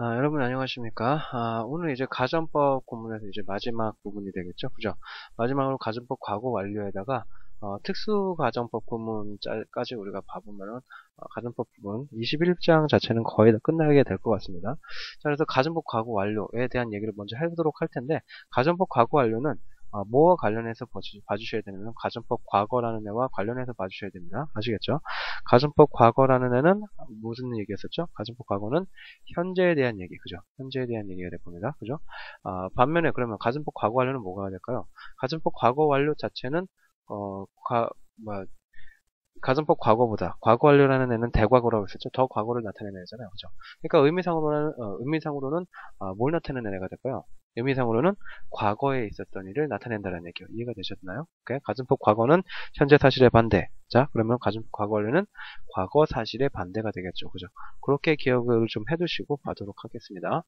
아, 여러분 안녕하십니까? 아, 오늘 이제 가전법 구문에서 이제 마지막 부분이 되겠죠, 그죠? 마지막으로 가전법 과거 완료에다가 어, 특수가전법 구문까지 우리가 봐보면은 어, 가전법 부분 21장 자체는 거의 다 끝나게 될 것 같습니다. 자, 그래서 가전법 과거 완료에 대한 얘기를 먼저 해보도록 할 텐데 가전법 과거 완료는 어, 뭐와 관련해서 봐주셔야 되냐면 가전법 과거라는 애와 관련해서 봐주셔야 됩니다. 아시겠죠? 가전법 과거라는 애는 무슨 얘기였었죠? 가전법 과거는 현재에 대한 얘기, 그죠? 현재에 대한 얘기가 될 겁니다. 그죠? 아, 반면에 그러면 가전법 과거 완료는 뭐가 될까요? 가전법 과거 완료 자체는 어, 과, 뭐, 가전법 과거보다 과거 완료라는 애는 대과거라고 했었죠. 더 과거를 나타내는 애잖아요. 그죠? 그러니까 의미상으로는 어, 의미상으로는 어, 뭘 나타내는 애가 될까요? 의미상으로는 과거에 있었던 일을 나타낸다는 얘기요. 이해가 되셨나요? 오케이? 가정법 과거는 현재 사실의 반대. 자, 그러면 가정법 과거 완료는 과거 사실의 반대가 되겠죠. 그죠? 그렇게 기억을 좀 해두시고 봐도록 하겠습니다.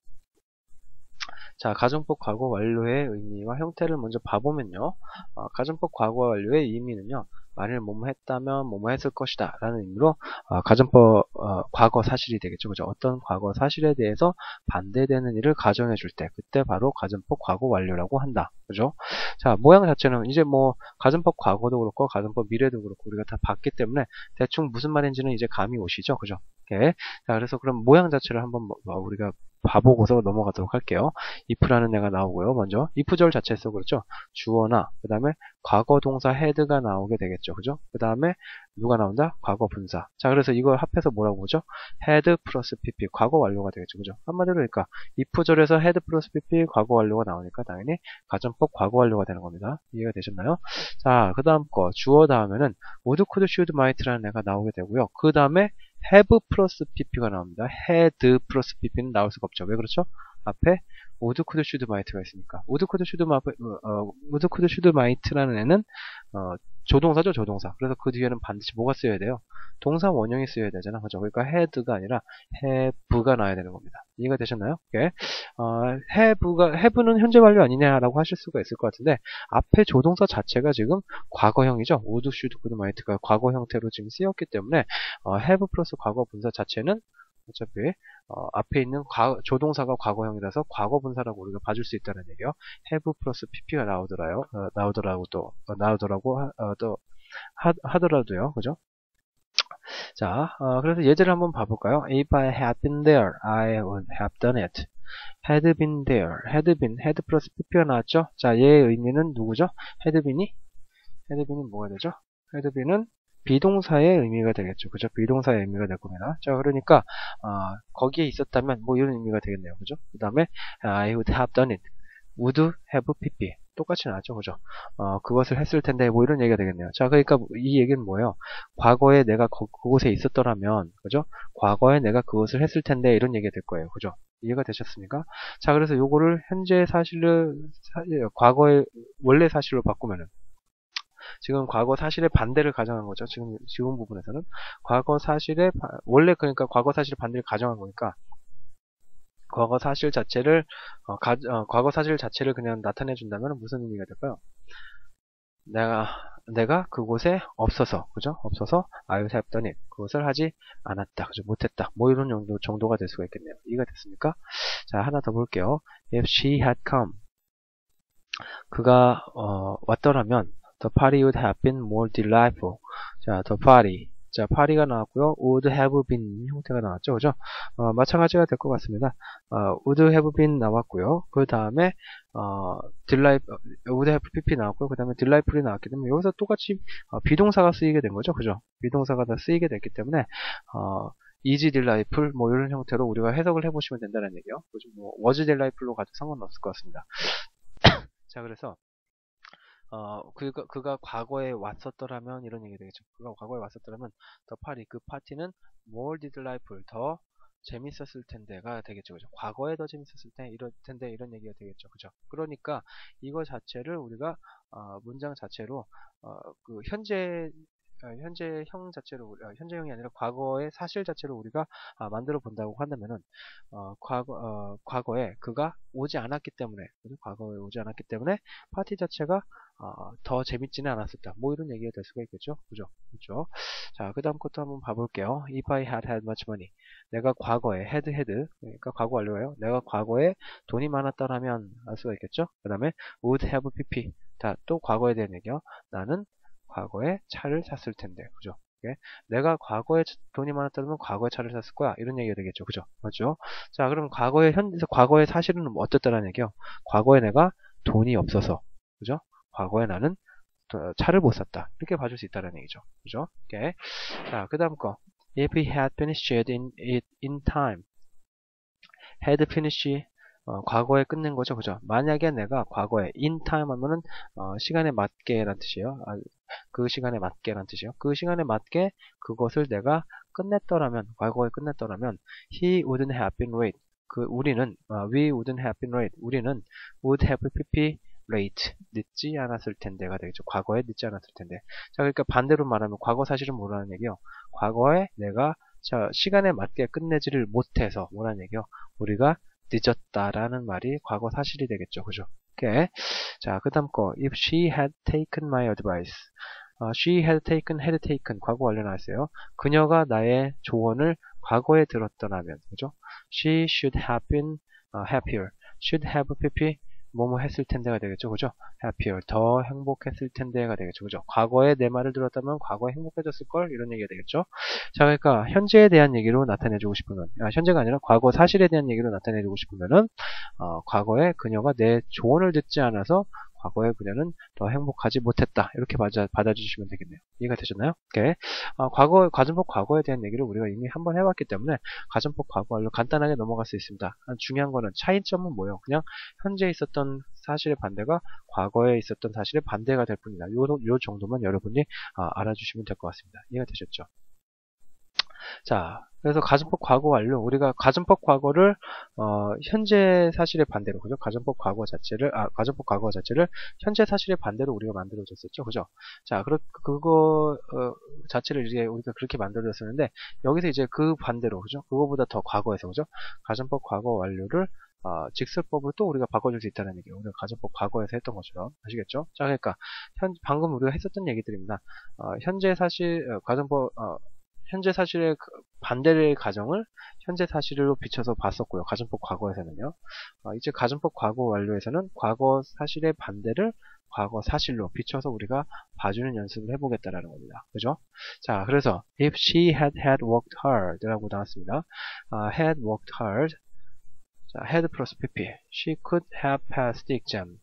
자, 가정법 과거 완료의 의미와 형태를 먼저 봐보면요. 어, 가정법 과거 완료의 의미는요. 만일 뭐뭐 했다면 뭐뭐 했을 것이다 라는 의미로 어, 가정법 어, 과거 사실이 되겠죠 그죠 어떤 과거 사실에 대해서 반대되는 일을 가정해 줄 때 그때 바로 가정법 과거 완료라고 한다 그죠 자 모양 자체는 이제 뭐 가정법 과거도 그렇고 가정법 미래도 그렇고 우리가 다 봤기 때문에 대충 무슨 말인지는 이제 감이 오시죠 그죠 오케이. 자 그래서 그럼 모양 자체를 한번 뭐 우리가 봐보고서 넘어가도록 할게요. if라는 애가 나오고요. 먼저 if절 자체에서 그렇죠. 주어나 그 다음에 과거 동사 head가 나오게 되겠죠. 그죠? 그 다음에 누가 나온다? 과거 분사. 자 그래서 이걸 합해서 뭐라고 보죠? head 플러스 pp 과거 완료가 되겠죠. 그죠? 한마디로 그러니까 if절에서 head 플러스 pp 과거 완료가 나오니까 당연히 가정법 과거 완료가 되는 겁니다. 이해가 되셨나요? 자 그 다음 거 주어 다음에는 would, could, should, might라는 애가 나오게 되고요. 그 다음에 have 플러스 pp가 나옵니다. had 플러스 pp는 나올 수가 없죠. 왜 그렇죠? 앞에 would, could, should, might가 있으니까 would, could, should, 어, would, could, should, might라는 애는 어, 조동사죠, 조동사. 그래서 그 뒤에는 반드시 뭐가 쓰여야 돼요? 동사 원형이 쓰여야 되잖아. 그죠? 그러니까 had가 아니라 have가 나와야 되는 겁니다. 이해가 되셨나요? 예. 어, have가, have는 현재 완료 아니냐라고 하실 수가 있을 것 같은데, 앞에 조동사 자체가 지금 과거형이죠. would, should, could, might가 과거 형태로 지금 쓰였기 때문에, 어, have 플러스 과거 분사 자체는 어차피 어, 앞에 있는 과, 조동사가 과거형이라서 과거 분사라고 우리가 봐줄 수 있다는 얘기요. have 플러스 pp가 나오더라요. 어, 나오더라고 또 어, 나오더라고 하, 어, 또 하, 더라도요 그죠? 자, 어, 그래서 예제를 한번 봐볼까요? If I had been there, I would have done it. had been there, had been, had 플러스 pp가 나왔죠? 자, 얘의 의미는 누구죠? had been이? had been이 뭐가 되죠? had been은 비동사의 의미가 되겠죠. 그죠? 비동사의 의미가 될 겁니다. 자, 그러니까, 어, 거기에 있었다면, 뭐 이런 의미가 되겠네요. 그죠? 그 다음에, I would have done it. would have pp. 똑같이 나왔죠. 그죠? 어, 그것을 했을 텐데, 뭐 이런 얘기가 되겠네요. 자, 그러니까 이 얘기는 뭐예요? 과거에 내가 거, 그곳에 있었더라면, 그죠? 과거에 내가 그것을 했을 텐데, 이런 얘기가 될 거예요. 그죠? 이해가 되셨습니까? 자, 그래서 요거를 현재 사실을, 사, 과거의 원래 사실로 바꾸면은, 지금 과거 사실의 반대를 가정한 거죠. 지금 지금 부분에서는 과거 사실의 원래 그러니까 과거 사실의 반대를 가정한 거니까 과거 사실 자체를 어, 가, 어, 과거 사실 자체를 그냥 나타내 준다면 무슨 의미가 될까요? 내가 내가 그곳에 없어서 그죠? 없어서 done it 그것을 하지 않았다 그죠? 못했다 뭐 이런 정도 정도가 될 수가 있겠네요. 이해가 됐습니까? 자 하나 더 볼게요. If she had come 그가 어, 왔더라면 The party would have been more delightful. 자, the party. 자, party가 나왔고요. would have been 형태가 나왔죠. 그죠? 어, 마찬가지가 될 것 같습니다. 어, would have been 나왔고요. 그 다음에 어, delight, would have pp 나왔고요. 그 다음에 delightful이 나왔기 때문에 여기서 똑같이 어, 비동사가 쓰이게 된 거죠. 그죠? 비동사가 다 쓰이게 됐기 때문에 어, easy delightful 뭐 이런 형태로 우리가 해석을 해보시면 된다는 얘기요. 뭐 was delightful로 가도 상관없을 것 같습니다. 자, 그래서 어, 그가, 그가 과거에 왔었더라면 이런 얘기 되겠죠. 그가 과거에 왔었더라면 더 파리, 그 파티는 more did life를 더 재밌었을 텐데가 되겠죠. 그죠? 과거에 더 재밌었을 때 이럴 텐데 이런 얘기가 되겠죠. 그죠? 그러니까 이거 자체를 우리가 어, 문장 자체로 어, 그 현재 어, 현재형 자체로 어, 현재형이 아니라 과거의 사실 자체로 우리가 아, 만들어 본다고 한다면은 어, 과거 어, 과거에 그가 오지 않았기 때문에? 과거에 오지 않았기 때문에 파티 자체가 어, 더 재밌지는 않았었다. 뭐 이런 얘기가 될 수가 있겠죠. 그죠? 그죠? 자, 그 다음 것도 한번 봐볼게요. If I had had much money. 내가 과거에 had had 그러니까 과거 완료예요. 내가 과거에 돈이 많았다라면 알 수가 있겠죠. 그 다음에 would have pp. 자, 또 과거에 대한 얘기요. 나는 과거에 차를 샀을 텐데, 그죠? 예? 내가 과거에 돈이 많았다면 과거에 차를 샀을 거야. 이런 얘기가 되겠죠. 그죠? 맞죠? 자, 그럼 과거에, 현, 과거의 사실은 어땠다는 얘기요? 과거에 내가 돈이 없어서, 그죠? 과거에 나는 차를 못 샀다. 이렇게 봐줄 수 있다는 얘기죠. 그죠? 오케이. 자, 그 다음 거. If he had finished it in, it in time. had finished 어, 과거에 끝낸 거죠. 그죠? 만약에 내가 과거에 in time 하면은 어, 시간에 맞게란 뜻이에요. 아, 그 시간에 맞게란 뜻이에요. 그 시간에 맞게 그것을 내가 끝냈더라면 과거에 끝냈더라면 he wouldn't have been late. 그 우리는 어, we wouldn't have been late. 우리는 would have pp late 늦지 않았을 텐데가 되겠죠. 과거에 늦지 않았을 텐데. 자, 그러니까 반대로 말하면 과거 사실은 뭐라는 얘기요? 과거에 내가 자, 시간에 맞게 끝내지를 못해서 뭐라는 얘기요? 우리가 늦었다라는 말이 과거 사실이 되겠죠. 그죠? 오케이. 자, 그 다음 거. If she had taken my advice. 어, she had taken, had taken. 과거 완료 나왔어요. 그녀가 나의 조언을 과거에 들었더라면. 그죠? She should have been uh, happier. should have pp 뭐뭐 했을 텐데가 되겠죠. 그죠? happier. 더 행복했을 텐데가 되겠죠. 그죠? 과거에 내 말을 들었다면 과거에 행복해졌을 걸 이런 얘기가 되겠죠. 자, 그러니까 현재에 대한 얘기로 나타내 주고 싶으면 아, 현재가 아니라 과거 사실에 대한 얘기로 나타내 주고 싶으면은 어, 과거에 그녀가 내 조언을 듣지 않아서 과거에 그녀는 더 행복하지 못했다. 이렇게 받아, 받아주시면 되겠네요. 이해가 되셨나요? 오케이. 아, 과거, 가정법 과거에 대한 얘기를 우리가 이미 한번 해봤기 때문에 가정법 과거로 간단하게 넘어갈 수 있습니다. 중요한 거는 차이점은 뭐예요? 그냥 현재 있었던 사실의 반대가 과거에 있었던 사실의 반대가 될 뿐이다. 요, 요 정도만 여러분이 아, 알아주시면 될 것 같습니다. 이해가 되셨죠? 자, 그래서 가정법 과거 완료. 우리가 가정법 과거를 어, 현재 사실의 반대로 그죠? 가정법 과거 자체를 아 가정법 과거 자체를 현재 사실의 반대로 우리가 만들어졌었죠, 그죠? 자, 그거 어, 자체를 이제 우리가 그렇게 만들어졌었는데 여기서 이제 그 반대로 그죠? 그거보다 더 과거에서 그죠? 가정법 과거 완료를 어, 직설법을 또 우리가 바꿔줄 수 있다는 얘기예요. 우리가 가정법 과거에서 했던 것처럼 아시겠죠? 자, 그러니까 현, 방금 우리가 했었던 얘기들입니다. 어, 현재 사실 어, 가정법 어, 현재 사실의 그 반대의 가정을 현재 사실로 비춰서 봤었고요. 가정법 과거에서는요. 어, 이제 가정법 과거 완료에서는 과거 사실의 반대를 과거 사실로 비춰서 우리가 봐주는 연습을 해보겠다라는 겁니다. 그죠? 자, 그래서 if she had had worked hard 라고 나왔습니다. Uh, had worked hard 자, had 플러스 pp she could have passed the exam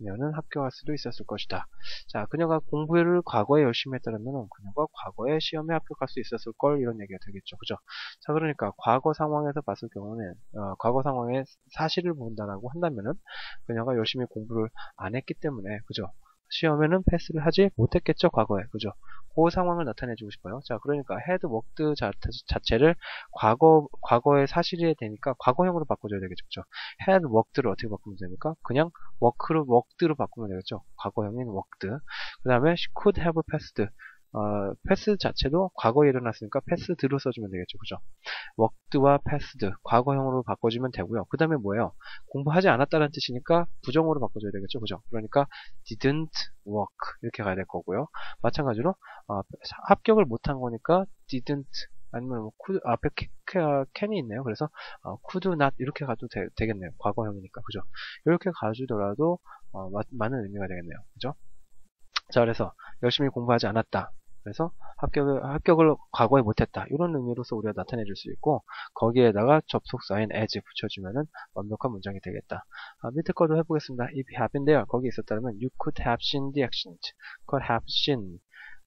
그녀는 합격할 수도 있었을 것이다. 자, 그녀가 공부를 과거에 열심히 했다면 그녀가 과거에 시험에 합격할 수 있었을 걸 이런 얘기가 되겠죠. 그죠? 자, 그러니까 과거 상황에서 봤을 경우는 어, 과거 상황의 사실을 본다라고 한다면은 그녀가 열심히 공부를 안 했기 때문에 그죠? 시험에는 패스를 하지 못했겠죠, 과거에. 그죠? 그 상황을 나타내주고 싶어요. 자, 그러니까 헤드 워크드 자체를 과거, 과거의 사실이 되니까 과거형으로 바꿔줘야 되겠죠. 그죠? 헤드 워크드를 어떻게 바꾸면 됩니까? 그냥 워크로, 워크드로 바꾸면 되겠죠. 과거형인 워크드. 그 다음에 could have passed. 어, 패스 자체도 과거에 일어났으니까 패스 드로 써주면 되겠죠. 그죠? worked와 passed 과거형으로 바꿔주면 되고요. 그 다음에 뭐예요? 공부하지 않았다는 뜻이니까 부정으로 바꿔줘야 되겠죠. 그죠? 그러니까 didn't work 이렇게 가야 될 거고요. 마찬가지로 어, 합격을 못한 거니까 didn't 아니면 뭐 could, 앞에 can이 있네요. 그래서 어, could not 이렇게 가도 되, 겠네요 과거형이니까 그죠? 이렇게 가주더라도 어, 마, 많은 의미가 되겠네요. 그죠? 자, 그래서 열심히 공부하지 않았다. 그래서 합격을, 합격을 과거에 못했다. 이런 의미로서 우리가 나타내 줄 수 있고, 거기에다가 접속사인 as 붙여주면은 완벽한 문장이 되겠다. 아, 밑에 거도 해보겠습니다. If you have been there, 거기 있었다면, you could have seen the accident. could have seen.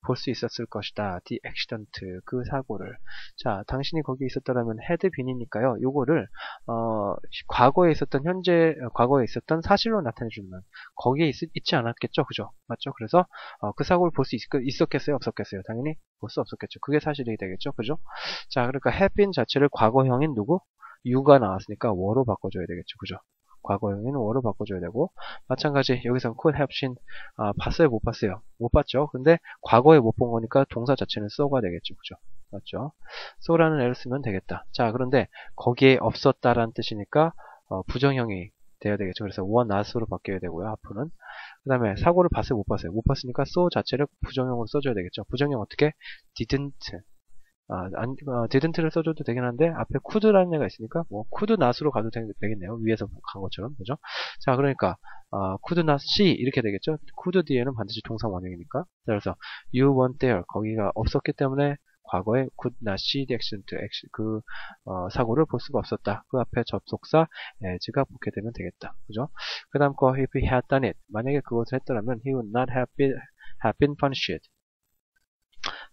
볼 수 있었을 것이다. The accident, 그 사고를. 자, 당신이 거기 있었더라면 had been이니까요. 요거를 어, 과거에 있었던 현재, 과거에 있었던 사실로 나타내주면 거기에 있, 지 않았겠죠, 그죠? 맞죠? 그래서 어, 그 사고를 볼 수 있었겠어요, 없었겠어요? 당연히 볼 수 없었겠죠. 그게 사실이 되겠죠, 그죠? 자, 그러니까 have been 자체를 과거형인 누구? you가 나왔으니까 were 로 바꿔줘야 되겠죠, 그죠? 과거형인 were로 바꿔줘야 되고 마찬가지 여기서 could have seen 아, 봤어요 못 봤어요. 못 봤죠? 근데 과거에 못 본 거니까 동사 자체는 so가 되겠죠. 그죠? 맞죠? so라는 애를 쓰면 되겠다. 자 그런데 거기에 없었다라는 뜻이니까 어, 부정형이 돼야 되겠죠. 그래서 was not으로 바뀌어야 되고요 앞으로는. 그 다음에 사고를 봤어요 못 봤어요. 못 봤으니까 so 자체를 부정형으로 써줘야 되겠죠. 부정형 어떻게? didn't 아, 안, 어, didn't를 써줘도 되긴 한데 앞에 could라는 애가 있으니까 뭐 could not으로 가도 되, 겠네요 위에서 간 것처럼 그죠? 자 그러니까 어, could not see 이렇게 되겠죠? could 뒤에는 반드시 동사 원형이니까 그래서 you weren't there 거기가 없었기 때문에 과거에 could not see the accident 그 어, 사고를 볼 수가 없었다. 그 앞에 접속사 as가 붙게 되면 되겠다. 그죠? 그 다음 거 if he had done it 만약에 그것을 했더라면 he would not have been, have been punished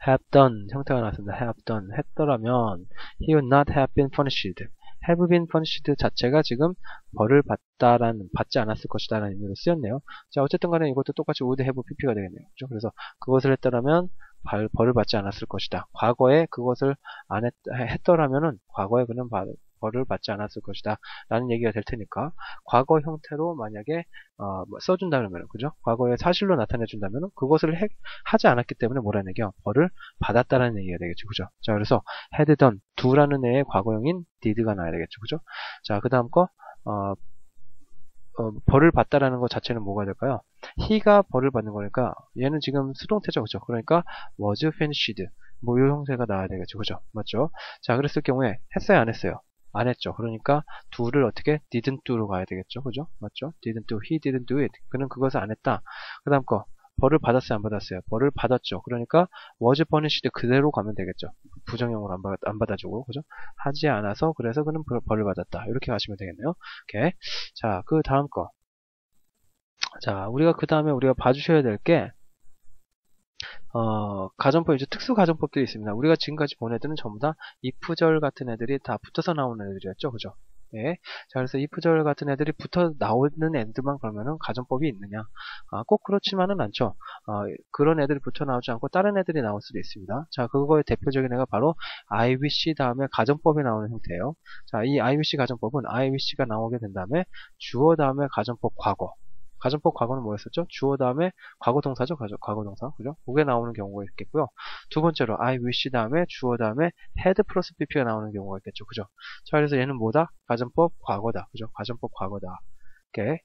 have done 형태가 나왔습니다. have done 했더라면 he would not have been punished. have been punished 자체가 지금 벌을 받다라는 받지 않았을 것이다라는 의미로 쓰였네요. 자 어쨌든 간에 이것도 똑같이 would have pp가 되겠네요. 그렇죠? 그래서 그것을 했더라면 벌, 벌을 받지 않았을 것이다. 과거에 그것을 안 했, 했더라면은 과거에 그는 벌을 받지 않았을 것이다. 라는 얘기가 될 테니까 과거 형태로 만약에 어, 뭐 써준다 그러면 그죠? 과거에 사실로 나타내 준다면 그것을 해, 하지 않았기 때문에 뭐라는 얘기야? 벌을 받았다라는 얘기가 되겠죠. 그죠? 자, 그래서 had done do라는 애의 과거형인 did가 나와야 되겠죠. 그죠? 자, 그 다음 거 어, 어, 벌을 받다라는 것 자체는 뭐가 될까요? he가 벌을 받는 거니까 얘는 지금 수동태죠. 그죠? 그러니까 was finished 뭐이 형태가 나와야 되겠죠. 그죠? 맞죠? 자, 그랬을 경우에 했어요? 안 했어요? 안 했죠. 그러니까 do를 어떻게 didn't do로 가야 되겠죠. 그죠? 맞죠? didn't do, he didn't do it. 그는 그것을 안 했다. 그 다음 거 벌을 받았어요? 안 받았어요? 벌을 받았죠. 그러니까 was punished 그대로 가면 되겠죠. 부정형으로 안, 받, 안 받아주고 그죠? 하지 않아서 그래서 그는 벌을 받았다. 이렇게 가시면 되겠네요. 오케이. 자, 그 다음 거. 자, 우리가 그 다음에 우리가 봐주셔야 될 게 어, 가정법, 이제 특수 가정법들이 있습니다. 우리가 지금까지 본 애들은 전부 다 if절 같은 애들이 다 붙어서 나오는 애들이었죠. 그죠? 예. 자, 그래서 if절 같은 애들이 붙어 나오는 애들만 그러면은 가정법이 있느냐? 아, 꼭 그렇지만은 않죠. 어, 그런 애들이 붙어 나오지 않고 다른 애들이 나올 수도 있습니다. 자, 그거의 대표적인 애가 바로 I wish 다음에 가정법이 나오는 형태예요. 자, 이 I wish 가정법은 I wish가 나오게 된 다음에 주어 다음에 가정법 과거. 가정법 과거는 뭐였었죠? 주어 다음에 과거 동사죠. 과거 동사. 그죠? 그게 나오는 경우가 있겠고요. 두 번째로 I wish 다음에 주어 다음에 had 플러스 pp가 나오는 경우가 있겠죠. 그죠? 자, 그래서 얘는 뭐다? 가정법 과거다. 그죠? 가정법 과거다. 오케이.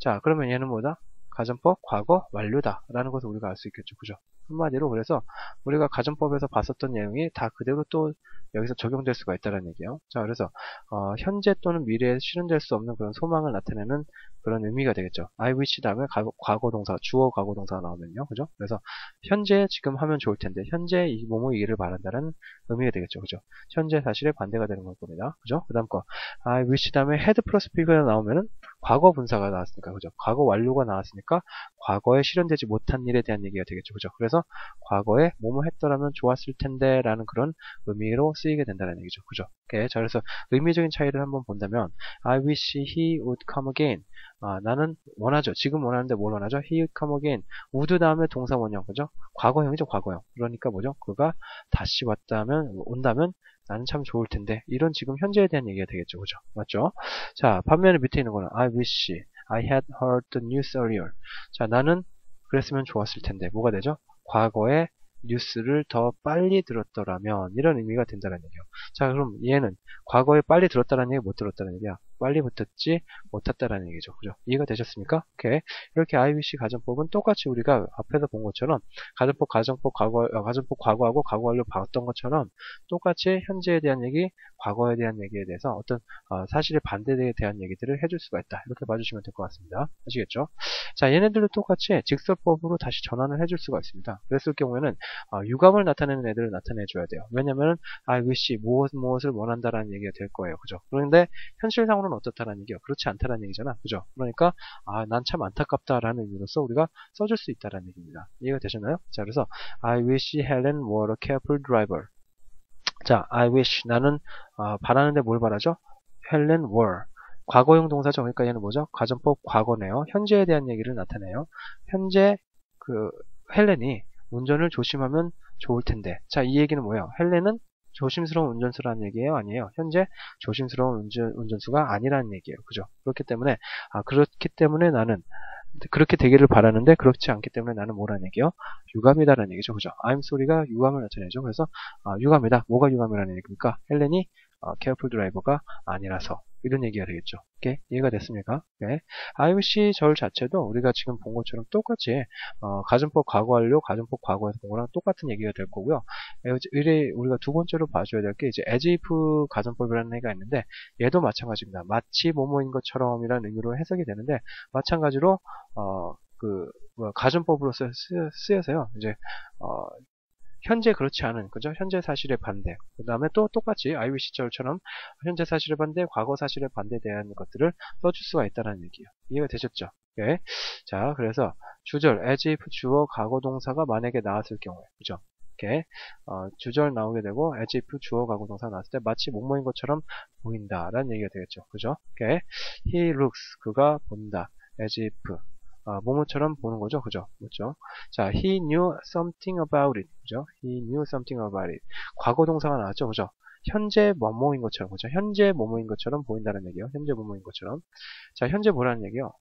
자, 그러면 얘는 뭐다? 가정법 과거 완료다. 라는 것을 우리가 알 수 있겠죠. 그죠? 한마디로 그래서 우리가 가정법에서 봤었던 내용이 다 그대로 또 여기서 적용될 수가 있다는 얘기예요. 자, 그래서 어, 현재 또는 미래에 실현될 수 없는 그런 소망을 나타내는 그런 의미가 되겠죠. I wish 다음에 과거 동사, 주어 과거 동사가 나오면요. 그죠? 그래서 현재 지금 하면 좋을 텐데 현재 이 뭐뭐이기를 바란다는 의미가 되겠죠. 그죠? 현재 사실에 관대가 되는 걸 겁니다. 그죠? 그다음 거 I wish 다음에 had 플러스 b가 나오면은 과거 분사가 나왔으니까 그죠? 과거 완료가 나왔으니까 과거에 실현되지 못한 일에 대한 얘기가 되겠죠. 그죠? 그래서 과거에 뭐뭐 했더라면 좋았을 텐데 라는 그런 의미로 쓰이게 된다는 얘기죠. 그죠? 오케이. 자, 그래서 의미적인 차이를 한번 본다면 I wish he would come again. 아, 나는 원하죠. 지금 원하는데 뭘 원하죠? He come again. would 다음에 동사 원형, 그죠? 과거형이죠, 과거형. 그러니까 뭐죠? 그가 다시 왔다면, 온다면 나는 참 좋을 텐데. 이런 지금 현재에 대한 얘기가 되겠죠, 그죠? 맞죠? 자, 반면에 밑에 있는 거는 I wish I had heard the news earlier. 자, 나는 그랬으면 좋았을 텐데. 뭐가 되죠? 과거에 뉴스를 더 빨리 들었더라면 이런 의미가 된다는 얘기예요. 자 그럼 얘는 과거에 빨리 들었다는 얘기 못 들었다는 얘기야. 빨리 붙었지 못했다라는 얘기죠. 그죠? 이해가 되셨습니까? 오케이. 이렇게 IBC 가정법은 똑같이 우리가 앞에서 본 것처럼 가정법, 가정법, 과거, 어, 가정법 과거하고 과거 완료 봤던 것처럼 똑같이 현재에 대한 얘기, 과거에 대한 얘기에 대해서 어떤 어, 사실의 반대에 대한 얘기들을 해줄 수가 있다. 이렇게 봐주시면 될 것 같습니다. 아시겠죠? 자, 얘네들도 똑같이 직설법으로 다시 전환을 해줄 수가 있습니다. 그랬을 경우에는 어, 유감을 나타내는 애들을 나타내줘야 돼요. 왜냐면은 I wish 무엇 무엇을 원한다라는 얘기가 될 거예요. 그죠? 그런데 현실상으로 상황은 어떻다라는 얘기야. 그렇지 않다라는 얘기잖아. 그죠? 그러니까 아, 난 참 안타깝다라는 의미로서 우리가 써줄 수 있다라는 얘기입니다. 이해가 되셨나요? 자, 그래서 I wish Helen were a careful driver. 자, I wish 나는 어, 바라는데 뭘 바라죠? Helen were 과거형 동사죠. 그러니까 얘는 뭐죠? 가정법 과거네요. 현재에 대한 얘기를 나타내요. 현재 그 헬렌이 운전을 조심하면 좋을 텐데. 자, 이 얘기는 뭐예요? 헬렌은 조심스러운 운전수라는 얘기예요? 아니에요. 현재 조심스러운 운전, 운전수가 아니라는 얘기예요. 그죠? 그렇기 때문에, 아, 그렇기 때문에 나는, 그렇게 되기를 바라는데, 그렇지 않기 때문에 나는 뭐라는 얘기요? 유감이다라는 얘기죠. 그죠? I'm sorry가 유감을 나타내죠. 그래서, 아, 유감이다. 뭐가 유감이라는 얘기입니까? 헬렌이, 어, careful driver가 아니라서. 이런 얘기가 되겠죠. 오케이? 이해가 됐습니까? 네. IOC 절 자체도 우리가 지금 본 것처럼 똑같이 어, 가정법 과거 완료, 가정법 과거에서 본 거랑 똑같은 얘기가 될 거고요. 이래 우리가 두 번째로 봐줘야 될 게 이제 as if 가정법이라는 얘기가 있는데 얘도 마찬가지입니다. 마치 뭐뭐인 것처럼이라는 의미로 해석이 되는데 마찬가지로 어, 그 뭐, 가정법으로 쓰, 쓰여서요. 이제 어, 현재 그렇지 않은 그죠? 현재 사실의 반대. 그 다음에 또 똑같이 아이비 시절처럼 현재 사실의 반대, 과거 사실의 반대에 대한 것들을 써줄 수가 있다는 얘기예요. 이해가 되셨죠? 네. 자, 그래서 주절 as if 주어 과거 동사가 만약에 나왔을 경우에 그죠? 이렇게 어, 주절 나오게 되고 as if 주어 과거 동사 나왔을 때 마치 목모인 것처럼 보인다라는 얘기가 되겠죠. 그죠? 이렇게 he looks 그가 본다. as if 아, 모모처럼 보는 거죠. 그죠? 그죠? 자, he knew something about it. 그죠? he knew something about it. 과거 동사가 나왔죠. 그죠? 현재 뭐뭐인 것처럼. 그죠? 현재 뭐뭐인 것처럼 보인다는 얘기요. 현재 뭐뭐인 것처럼. 자, 현재 뭐라는 얘기요?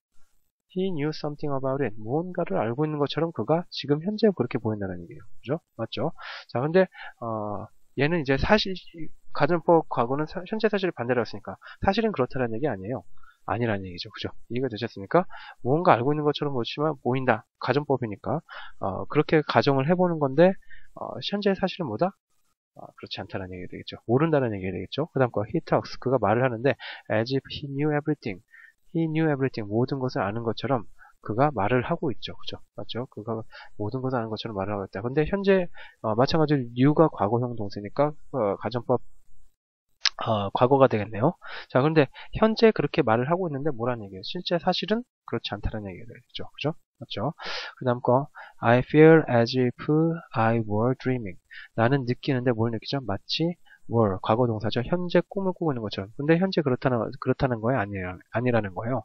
He knew something about it. 무언가를 알고 있는 것처럼 그가 지금 현재 그렇게 보인다는 얘기예요. 그죠? 맞죠? 자, 근데 어, 얘는 이제 사실 가정법 과거는 사, 현재 사실을 반대로 했으니까 사실은 그렇다는 얘기 아니에요. 아니라는 얘기죠. 그죠? 이해가 되셨습니까? 무언가 알고 있는 것처럼 보지만 보인다. 가정법이니까. 어, 그렇게 가정을 해보는 건데, 어, 현재 사실은 뭐다? 어, 그렇지 않다는 얘기가 되겠죠. 모른다는 얘기가 되겠죠. 그 다음 거 he talks. 그가 말을 하는데 as if he knew everything. he knew everything. 모든 것을 아는 것처럼 그가 말을 하고 있죠. 그죠? 맞죠? 그가 모든 것을 아는 것처럼 말을 하고 있다. 근데 현재 어, 마찬가지로 new가 과거형 동사니까 어, 가정법 어, 과거가 되겠네요. 자, 그런데 현재 그렇게 말을 하고 있는데 뭐라는 얘기예요? 실제 사실은 그렇지 않다는 얘기가 되겠죠. 그죠? 맞죠? 그 다음 거 I feel as if I were dreaming. 나는 느끼는데 뭘 느끼죠? 마치 were, 과거 동사죠. 현재 꿈을 꾸고 있는 것처럼. 근데 현재 그렇다는, 그렇다는 거예요? 아니라, 아니라는 거예요.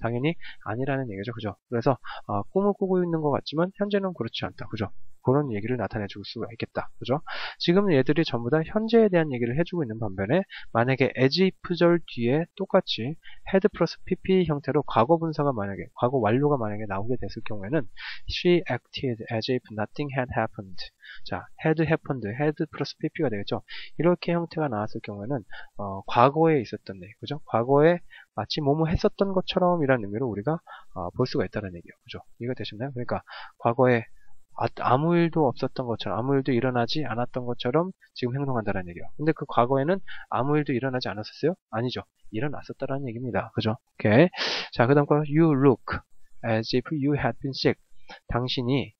당연히 아니라는 얘기죠. 그죠? 그래서 어, 꿈을 꾸고 있는 것 같지만 현재는 그렇지 않다. 그죠? 그런 얘기를 나타내 줄 수가 있겠다. 그죠? 지금 얘들이 전부 다 현재에 대한 얘기를 해주고 있는 반면에 만약에 as if절 뒤에 똑같이 had 플러스 pp 형태로 과거 분사가 만약에 과거 완료가 만약에 나오게 됐을 경우에는 she acted as if nothing had happened. 자, had happened, had 플러스 pp가 되겠죠. 이렇게 형태가 나왔을 경우에는 어, 과거에 있었던 일, 그죠? 과거에 마치 뭐뭐 했었던 것처럼 이라는 의미로 우리가 어, 볼 수가 있다는 얘기예요. 그죠? 이해가 되셨나요? 그러니까 과거에 아, 무 일도 없었던 것처럼 아무 일도 일어나지 않았던 것처럼 지금 행동한다는 얘기예요. 근데 그 과거에는 아무 일도 일어나지 않았었어요? 아니죠. 일어났었다라는 얘기입니다. 그죠? 오케이. 자, 그다음 거 you look as if you had been sick. 당신이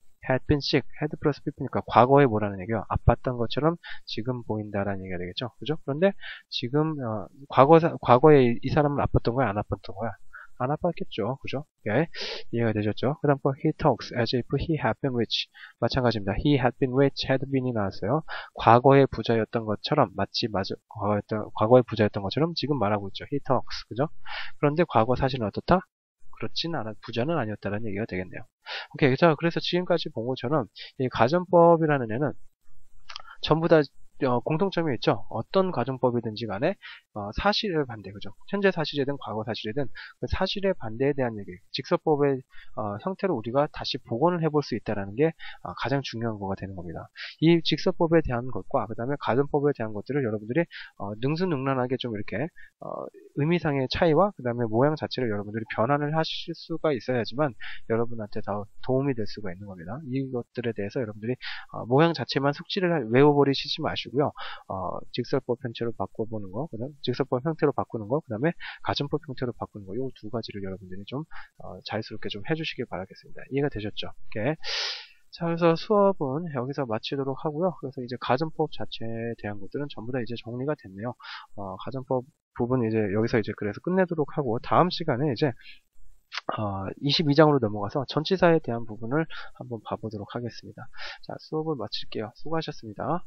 sick, had 플러스 pp니까 과거에 뭐라는 얘기요? 아팠던 것처럼 지금 보인다라는 얘기가 되겠죠. 그죠? 그런데 지금 어, 과거 과거에 이 사람은 아팠던 거야, 안 아팠던 거야? 안 아팠겠죠. 그죠? 예. 이해가 되셨죠? 그 다음 거 he talks as if he had been rich. 마찬가지입니다. he had been rich, had been이 나왔어요. 과거에 부자였던 것처럼 마치 맞아, 과거였던, 과거에 부자였던 것처럼 지금 말하고 있죠. he talks. 그죠? 그런데 과거 사실은 어떻다? 그렇진 않아, 부자는 아니었다는 얘기가 되겠네요. 오케이. 자, 그래서 지금까지 본 것처럼 이 가정법이라는 애는 전부 다 어, 공통점이 있죠. 어떤 가정법이든지 간에 어, 사실을 반대, 그죠? 현재 사실이든 과거 사실이든 그 사실의 반대에 대한 얘기, 직설법의 어, 형태로 우리가 다시 복원을 해볼 수 있다는 게 어, 가장 중요한 거가 되는 겁니다. 이 직설법에 대한 것과 그 다음에 가정법에 대한 것들을 여러분들이 어, 능수능란하게 좀 이렇게 어, 의미상의 차이와 그 다음에 모양 자체를 여러분들이 변환을 하실 수가 있어야지만 여러분한테 더 도움이 될 수가 있는 겁니다. 이것들에 대해서 여러분들이 모양 자체만 숙지를 외워버리시지 마시고 마시고요. 어, 직설법 형태로 바꿔보는 거, 그다음 직설법 형태로 바꾸는 거, 그 다음에 가정법 형태로 바꾸는 거, 이두 가지를 여러분들이 좀 어, 자연스럽게 좀 해주시길 바라겠습니다. 이해가 되셨죠? 오케이. 자, 그래서 수업은 여기서 마치도록 하고요. 그래서 이제 가정법 자체에 대한 것들은 전부 다 이제 정리가 됐네요. 어, 가정법 부분 이제 여기서 이제 그래서 끝내도록 하고 다음 시간에 이제 어, 22장으로 넘어가서 전치사에 대한 부분을 한번 봐보도록 하겠습니다. 자, 수업을 마칠게요. 수고하셨습니다.